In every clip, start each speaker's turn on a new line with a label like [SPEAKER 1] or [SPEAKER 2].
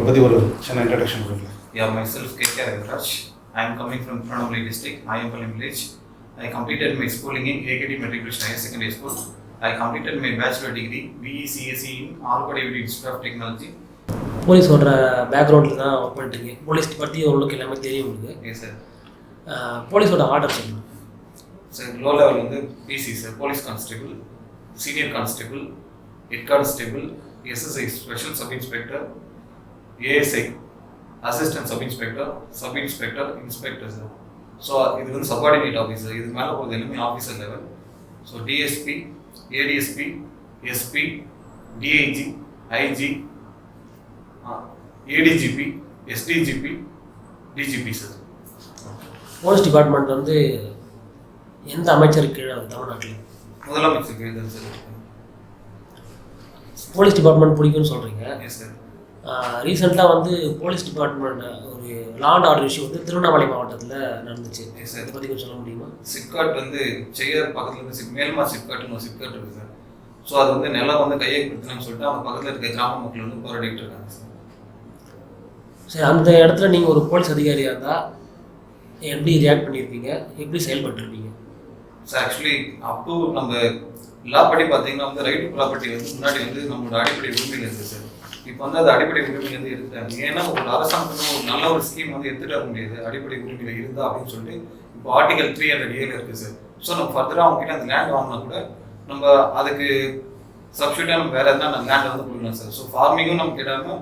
[SPEAKER 1] பற்றி ஒரு சின்ன இன்ட்ரடக்ஷன் கொடுங்க
[SPEAKER 2] Yeah, myself KK Raviraj. I am coming from Trincomalee district, Ayampalam village. I completed my schooling in AKT Matriculation Higher Secondary School. I completed my bachelor degree BECSE in Alpadividi Institute of Technology.
[SPEAKER 3] போலீஸோட பேக்ரவுண்டில் தான் work பண்ணிட்டீங்க police பற்றி உங்களுக்கு எல்லாமே தெரியும் உங்களுக்கு. ஆஹ் போலீஸோட ஆர்டர் சொல்லுங்கள்
[SPEAKER 2] So, low level வந்து PC, sir. Police Constable, Senior Constable, Head Constable, SSI Special Sub Inspector, ASI, Assistant Sub Inspector, Sub Inspector, Inspector, sir. So இது வந்து சப்பார்டினேட் ஆஃபீஸர் இதுக்கு மேலே போகிறது எல்லாமே officer level so DSP ADSP SP DIG IG ADGP SDGP DGP sir
[SPEAKER 3] police department வந்து எந்த அமைச்சருக்கு கீழே தமிழ்நாட்டில்?
[SPEAKER 2] முதலமைச்சருக்கு இது சார்
[SPEAKER 3] போலீஸ் டிபார்ட்மெண்ட் பிடிக்கும்னு சொல்கிறீங்க
[SPEAKER 2] எஸ் சார்
[SPEAKER 3] ரீசெண்டாக வந்து போலீஸ் டிபார்ட்மெண்ட் ஒரு லாண்ட் ஆர்டர் இஷ்யூ வந்து திருவண்ணாமலை மாவட்டத்தில் நடந்துச்சு. இதை பற்றி கொஞ்சம் சொல்ல முடியுமா?
[SPEAKER 2] சிப்காட் வந்து செய்யார் பக்கத்தில் இருந்து சிப் மேல்மா சிப்காட்னு ஒரு சிப்காட் இருக்குது சார் ஸோ அது வந்து நிலம் வந்து கையகப்படுத்தணும்னு சொல்லிட்டு அவங்க பக்கத்தில் இருக்க கிராம மக்கள் வந்து போராடிட்டு இருக்காங்க சார்
[SPEAKER 3] சரி அந்த இடத்துல நீங்கள் ஒரு போலீஸ் அதிகாரியாக இருந்தால் எப்படி ரியாக்ட் பண்ணியிருப்பீங்க எப்படி செயல்பட்டுருப்பீங்க?
[SPEAKER 2] சார் ஆக்சுவலி அப்போ நம்ம லா படி பார்த்தீங்கன்னா வந்து ரைட் ப்ராப்பர்ட்டி வந்து முன்னாடி வந்து நம்மளோட அடிப்படை உரிமையில் இருக்குது சார் இப்போ வந்து அது அடிப்படை உரிமையிலேருந்து எடுத்துட்டாங்க. ஏன்னா ஒரு அரசாங்கத்தில் ஒரு நல்ல ஒரு ஸ்கீம் வந்து எடுத்துட்டு வர முடியாது. அடிப்படை உரிமையில் இருந்தா அப்படின்னு சொல்லிட்டு இப்போ ஆர்டிகல் த்ரீ ஹண்ட்ரட் ஏல இருக்குது சார் ஸோ நம்ம ஃபர்தராக அவங்க கிட்ட அந்த லேண்ட் வாங்கினா கூட நம்ம அதுக்கு சப்ஸ்டியூட்டாக நம்ம வேறு எதனா நம்ம லேண்ட் வந்து கொடுக்கலாம் சார் ஸோ ஃபார்மிங்கும் நம்ம கிட்டாம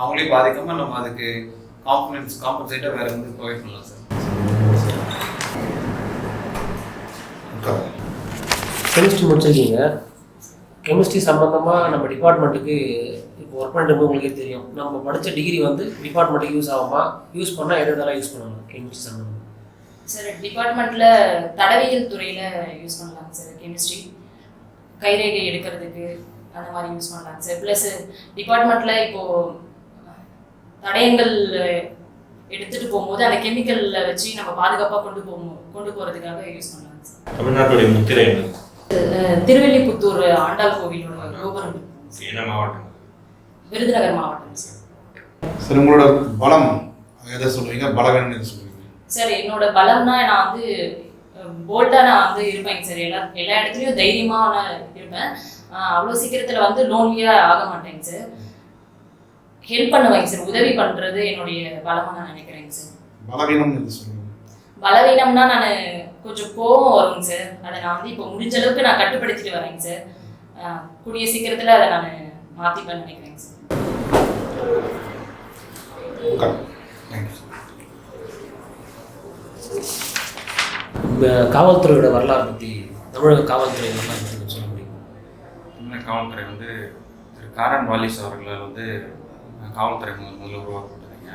[SPEAKER 2] அவங்களே பாதிக்காமல் நம்ம அதுக்கு காம்பனன்ஸ் காம்பன்சேட்டாக வேறு வந்து ப்ரொவைட் பண்ணலாம் சார்
[SPEAKER 3] கெமிஸ்ட்ரி முடிச்சிருக்கீங்க. கெமிஸ்ட்ரி சம்மந்தமாக நம்ம டிபார்ட்மெண்ட்டுக்கு இப்போ ஒர்க் பண்ணிட்டு உங்களுக்கே தெரியும். நம்ம படித்த டிகிரி வந்து டிபார்ட்மெண்ட்டுக்கு யூஸ் ஆகுமா? யூஸ் பண்ணால் எது எதெல்லாம் யூஸ் பண்ணலாம்? கெமிஸ்ட்ரி சம்மந்தமாக
[SPEAKER 4] சார் டிபார்ட்மெண்ட்டில் தடவியல் துறையில் யூஸ் பண்ணலாம் சார் கெமிஸ்ட்ரி கைரேகை எடுக்கிறதுக்கு அந்த மாதிரி யூஸ் பண்ணலாம் சார் ப்ளஸ் டிபார்ட்மெண்ட்டில் இப்போது தடயங்கள் எடுத்துகிட்டு போகும்போது அந்த கெமிக்கலில் வச்சு நம்ம பாதுகாப்பாக கொண்டு போகும் கொண்டு போகிறதுக்காக யூஸ் பண்ணலாம் சார்
[SPEAKER 5] தமிழ்நாட்டுடைய முத்திரை
[SPEAKER 4] திருவெல்லிபுத்தூர் ஆண்டாள் கோவிலோட கோபுரம்.
[SPEAKER 5] மாவட்டம்?
[SPEAKER 4] விருதுநகர் மாவட்டம். சார்
[SPEAKER 1] உங்களோட பலம் எதை சொல்லுவீங்க? பலவீனம் எதை சொல்லுவீங்க?
[SPEAKER 4] சார் என்னோட பலம்னா நான் வந்து போல்டாக நான் வந்து இருப்பேங்க சார். எல்லா எல்லா இடத்துலையும் தைரியமாக நான் இருப்பேன். அவ்வளோ சீக்கிரத்தில் வந்து லோன்லியாக ஆக மாட்டேங்க சார். ஹெல்ப் பண்ணுவேங்க சார். உதவி பண்ணுறது என்னுடைய பலமாக நான் நினைக்கிறேங்க சார்.
[SPEAKER 1] பலவீனம் எது
[SPEAKER 4] பலவீனம்னா நான் கொஞ்சம் கோவம் வருங்க சார் அதை நான் வந்து இப்போ முடிஞ்ச அளவுக்கு நான் கட்டுப்படுத்திட்டு வரேங்க சார் கூடிய சீக்கிரத்தில் அதை நான் மாற்றிப்பேன்னு நினைக்கிறேங்க சார்
[SPEAKER 3] இந்த காவல்துறையோட வரலாறு பற்றி தமிழக காவல்துறை வரலாறு பற்றி கொஞ்சம் சொல்ல முடியுமா?
[SPEAKER 6] தமிழக காவல்துறை வந்து திரு. காரன் வாலிஸ் அவர்கள் வந்து காவல்துறை முதல் முதல்ல உருவாக்கப்பட்டதுங்க.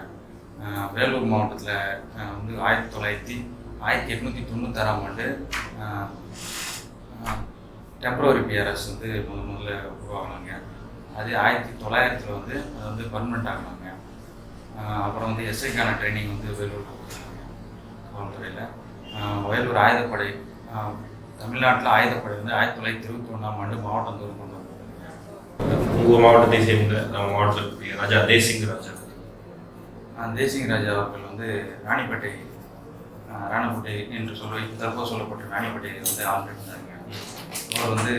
[SPEAKER 6] வேலூர் மாவட்டத்தில் வந்து ஆயிரத்தி தொள்ளாயிரத்தி ஆயிரத்தி எட்நூற்றி தொண்ணூத்தாறாம் ஆண்டு டெம்பரவரி பிஆர்எஸ் வந்து முதல் முதல்ல உருவாகினாங்க அது ஆயிரத்தி தொள்ளாயிரத்தில் வந்து அது வந்து பர்மனெண்ட் ஆகினாங்க அப்புறம் வந்து எஸ்ஐக்கான ட்ரைனிங் வந்து வேலூர் கொடுத்தாங்க காவல்துறையில் வேலூர் ஆயுதப்படை தமிழ்நாட்டில் ஆயுதப்படை வந்து ஆயிரத்தி தொள்ளாயிரத்தி இருபத்தி ஒன்றாம் ஆண்டு மாவட்டம் தோறும் கொண்டு வந்தாங்க
[SPEAKER 5] உங்கள் மாவட்டத்தை சேர்ந்த நம்ம மாவட்டத்தில் ராஜா தேசிங் ராஜா.
[SPEAKER 6] தேசிங் ராஜா அவர்கள் வந்து ராணிப்பேட்டை ராணிப்பேட்டை என்று சொல்ல தற்போது சொல்லப்பட்ட ராணிப்பேட்டையை வந்து ஆள்றாங்க அவர் வந்து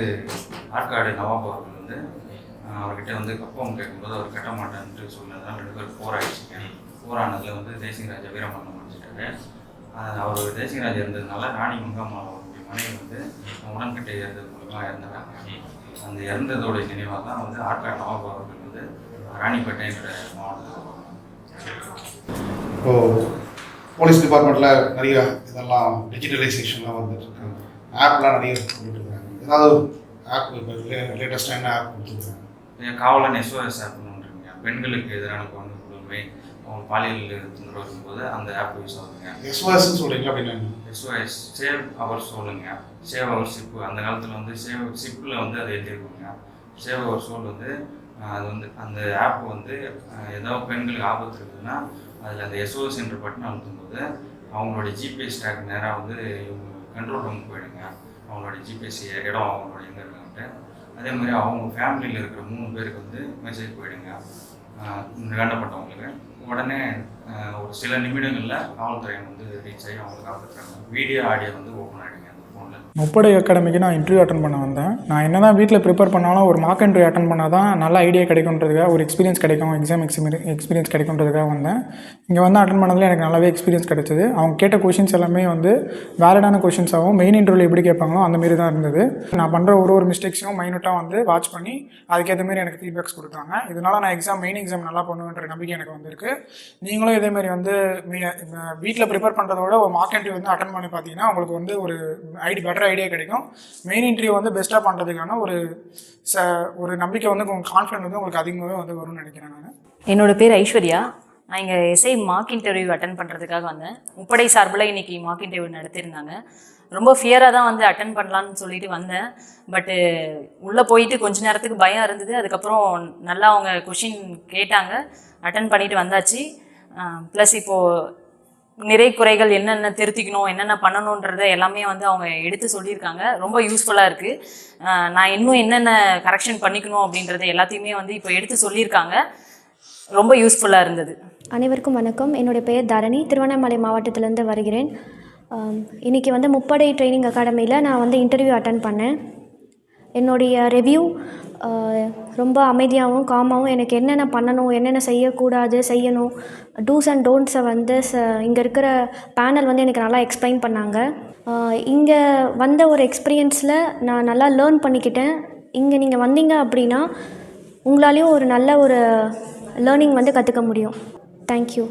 [SPEAKER 6] ஆற்காடு நவாப் அவர்கள் வந்து அவர்கிட்ட வந்து கப்பம் கேட்கும்போது அவர் கட்ட மாட்டேன்ட்டு சொன்னதுனால ரெண்டு பேரும் போராடிச்சுங்க போரானதில் வந்து தேசிங் ராஜா வீரமரணம் அடைஞ்சிட்டாரு. அஹ், அவர் தேசிங் ராஜா இருந்ததுனால ராணி அவருடைய மனைவி வந்து உடன்கட்டை ஏறுறது மூலமாக இறந்துறாங்க அந்த இறந்ததோட நினைவாக தான் வந்து ஆற்காடு நவாப் அவர்கள் வந்து ராணிப்பேட்டைன்ற மாவட்டத்தில்
[SPEAKER 1] இப்போ போலீஸ் டிபார்ட்மெண்ட்டில் நிறைய இதெல்லாம் டிஜிட்டலைசேஷன்லாம் வந்துட்டு இருக்காங்க ஆப்லாம் நிறைய கொண்டுட்டு இருக்காங்க ஏதாவது ஆப் இப்போ லேட்டஸ்ட்டாக என்ன ஆப் கொடுத்துருக்காங்க?
[SPEAKER 6] காவலன் எஸ்ஓஎஸ் ஆப்னு ஒன்றுங்க பெண்களுக்கு எதிரான குழந்தை கொடுமை அவங்க பாலியல் தொந்தரவு இருக்கும்போது அந்த ஆப் யூஸ் ஆகுதுங்க.
[SPEAKER 1] எஸ்ஓஎஸ்ன்னு சொல்கிறீங்க அப்படின்னா?
[SPEAKER 6] எஸ்ஓஎஸ் சேவ் அவர் சோலுங்க சேவ் அவர் சிப்பு அந்த காலத்தில் வந்து சேவ் சிப்பில் வந்து அதை எழுதியிருக்கோங்க சேவ் அவர் சோல் வந்து அது வந்து அந்த ஆப் வந்து ஏதாவது பெண்களுக்கு ஆபத்து இருக்குதுன்னா அதில் அந்த எஸ்ஓஎஸ் என்ற பட்டன் அழுத்தும்போது அவங்களோட ஜிபிஎஸ் ஸ்டாக் நேராக வந்து இவங்க கண்ட்ரோல் ரூம் போயிடுங்க. அவங்களோட ஜிபிஎஸ் இடம் அவங்களோட எங்கே இருக்காங்கன்ட்டு அதே மாதிரி அவங்க ஃபேமிலியில் இருக்கிற மூணு பேருக்கு வந்து மெசேஜ் போயிடுங்க. வேண்டப்பட்டவங்களுக்கு. உடனே ஒரு சில நிமிடங்களில் காவல்துறை வந்து ரீச் ஆகி அவங்களுக்கு காப்பாற்றுறாங்க வீடியோ ஆடியோ வந்து ஓப்பன் ஆகிடுங்க
[SPEAKER 7] முப்படை அகாடமிக்கு நான் இன்டர்வியூ அட்டன் பண்ண வந்தேன். நான் என்ன தான் வீட்டில் ப்ரிப்பேர் பண்ணாலும் ஒரு மார்க் இன்டர்வியூ அட்டன் பண்ணால் தான் நல்ல ஐடியா கிடைக்குன்றதுக்காக ஒரு எக்ஸ்பீரியன்ஸ் கிடைக்கும் எக்ஸாம் எக்ஸ்பீரியன்ஸ் எக்ஸ்பீரியன்ஸ் கிடைக்குன்றதுக்காக வந்தேன். இங்கே வந்து அட்டன் பண்ணதில் எனக்கு நல்லாவே எக்ஸ்பீரியன்ஸ் கிடைச்சது. அவங்க கேட்ட கொஷின்ஸ் எல்லாமே வந்து வேலிடான கொஷின்ஸாகவும் மெயின் இன்டர்வியூ எப்படி கேட்பாங்களோ அந்த மாரி தான் இருந்தது. நான் பண்ணுற ஒரு ஒரு மிஸ்டேக்ஸையும் மைனூட்டாக வந்து வாட்ச் பண்ணி அதுக்கேற்ற மாரி எனக்கு ஃபீட்பேக்ஸ் கொடுத்தாங்க. இதனால் நான் எக்ஸாம் மெயின் எக்ஸாம் நல்லா பண்ணுவேன்ற நம்பிக்கை எனக்கு வந்திருக்கு. நீங்களும் இதேமாரி வந்து வீட்டில் ப்ரிப்பேர் பண்ணுறத விட ஒரு மார்க் இன்டர்வியூ வந்து அட்டன் பண்ணி பார்த்தீங்கன்னா உங்களுக்கு வந்து ஒரு உங்களுக்கு பெட்டர் ஐடியா கிடைக்கும். மெயின் இன்டர்வியூ வந்து பெஸ்ட்டாக பண்ணுறதுக்கான ஒரு ச ஒரு நம்பிக்கை வந்து உங்களுக்கு கான்ஃபிடன்ட் வந்து உங்களுக்கு அதிகமாகவே வந்து வரும்னு நினைக்கிறேன் நான்.
[SPEAKER 4] என்னோட பேர் ஐஸ்வர்யா. நான் இங்கே எஸ்ஐ மார்க் இன்டர்வியூ அட்டன் பண்ணுறதுக்காக வந்தேன். முப்படை சார்பில் இன்னைக்கு மார்க் இன்டர்வியூ நடத்தியிருந்தாங்க. ரொம்ப ஃபியராக தான் வந்து அட்டன் பண்ணலான்னு சொல்லிட்டு வந்தேன். பட்டு உள்ளே போயிட்டு கொஞ்ச நேரத்துக்கு பயம் இருந்தது. அதுக்கப்புறம் நல்லா அவங்க கொஷின் கேட்டாங்க. அட்டன் பண்ணிட்டு வந்தாச்சு. ப்ளஸ் இப்போது நிறை குறைகள் என்னென்ன திருத்திக்கணும் என்னென்ன பண்ணணுன்றத எல்லாமே வந்து அவங்க எடுத்து சொல்லியிருக்காங்க. ரொம்ப யூஸ்ஃபுல்லாக இருக்குது நான் இன்னும் என்னென்ன கரெக்ஷன் பண்ணிக்கணும் அப்படின்றத எல்லாத்தையுமே வந்து இப்போ எடுத்து சொல்லியிருக்காங்க. ரொம்ப யூஸ்ஃபுல்லாக இருந்தது.
[SPEAKER 8] அனைவருக்கும் வணக்கம். என்னுடைய பெயர் தரணி. திருவண்ணாமலை மாவட்டத்திலேருந்து வருகிறேன். இன்றைக்கி வந்து முப்படை ட்ரைனிங் அகாடமியில் நான் வந்து இன்டர்வியூ அட்டன் பண்ணேன். என்னுடைய ரிவ்யூ ரொம்ப அமைதியாகவும் காமாகவும் எனக்கு என்னென்ன பண்ணணும் என்னென்ன செய்யக்கூடாது செய்யணும் டூஸ் அண்ட் டோன்ட்ஸை வந்து ச இங்கே இருக்கிற பேனல் வந்து எனக்கு நல்லா எக்ஸ்பிளைன் பண்ணாங்க. இங்கே வந்த ஒரு எக்ஸ்பீரியன்ஸில் நான் நல்லா லேர்ன் பண்ணிக்கிட்டேன். இங்கே நீங்கள் வந்தீங்க அப்படின்னா உங்களாலேயும் ஒரு நல்ல ஒரு லேர்னிங் வந்து கற்றுக்க முடியும். தேங்க்யூ